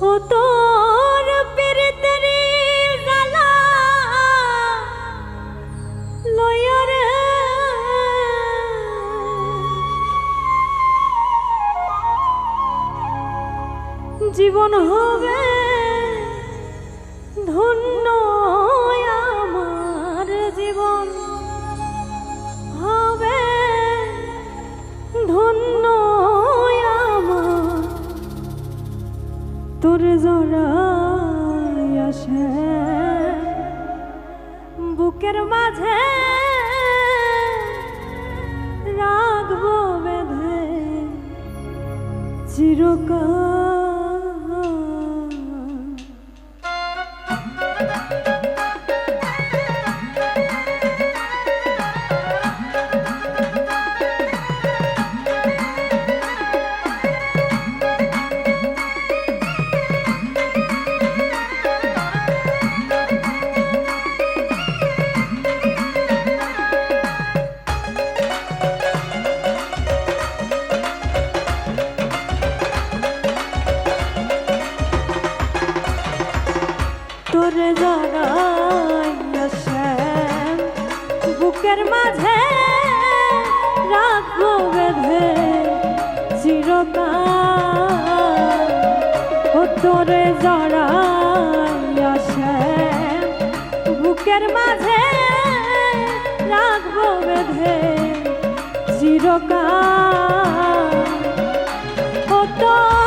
otoño. বুকের মাঝে রাগ বেঁধে চিরকাল তোরে জড়াইয়া শ্যাম বুকের মাঝে রাখব বেঁধে চিরকাল। ও তোর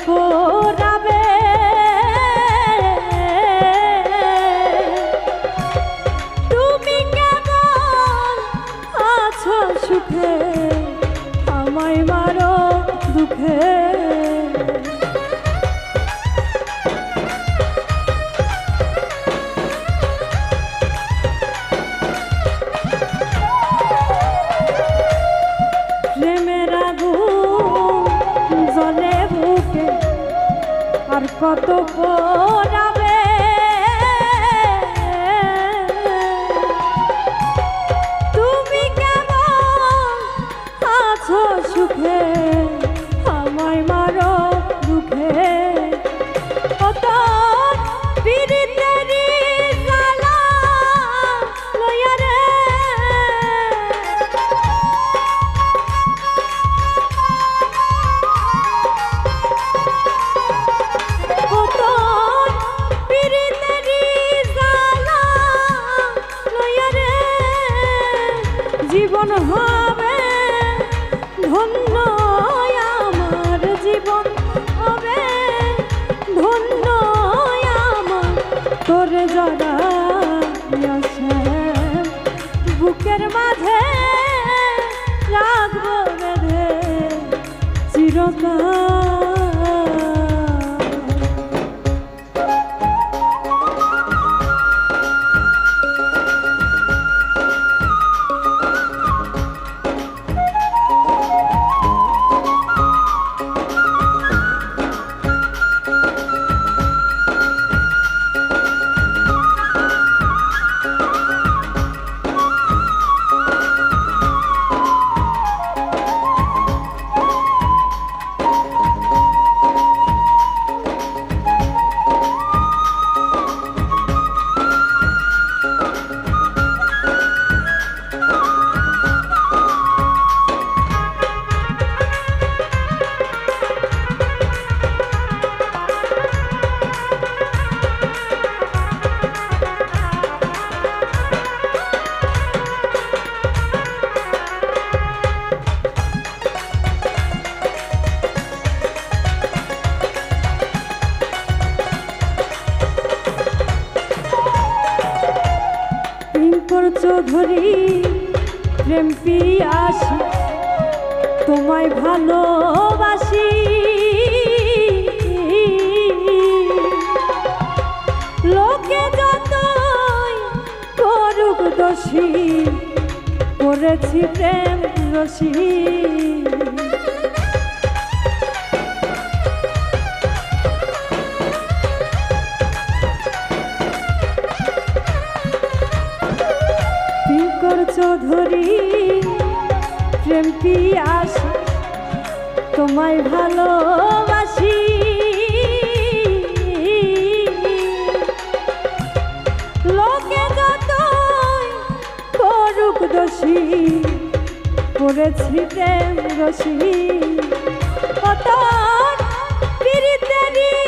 খোরাবে কত পোড়া জীবন হবে। ধন্য আমার জীবন হবে। ধন্য আমার তোর জড়া বুকের মাঝে রাখব চিরকাল চৌধুরী প্রেম আসি তোমায় ভালোবাসি। লোকে যতই করুক দোষী করেছি প্রেম রসী চৌধুরী প্রেম পিয়াস তোমায় ভালোবাসি। লোকে যতই করুক দোষী করেছি প্রেম রসী কত পিরিতেরি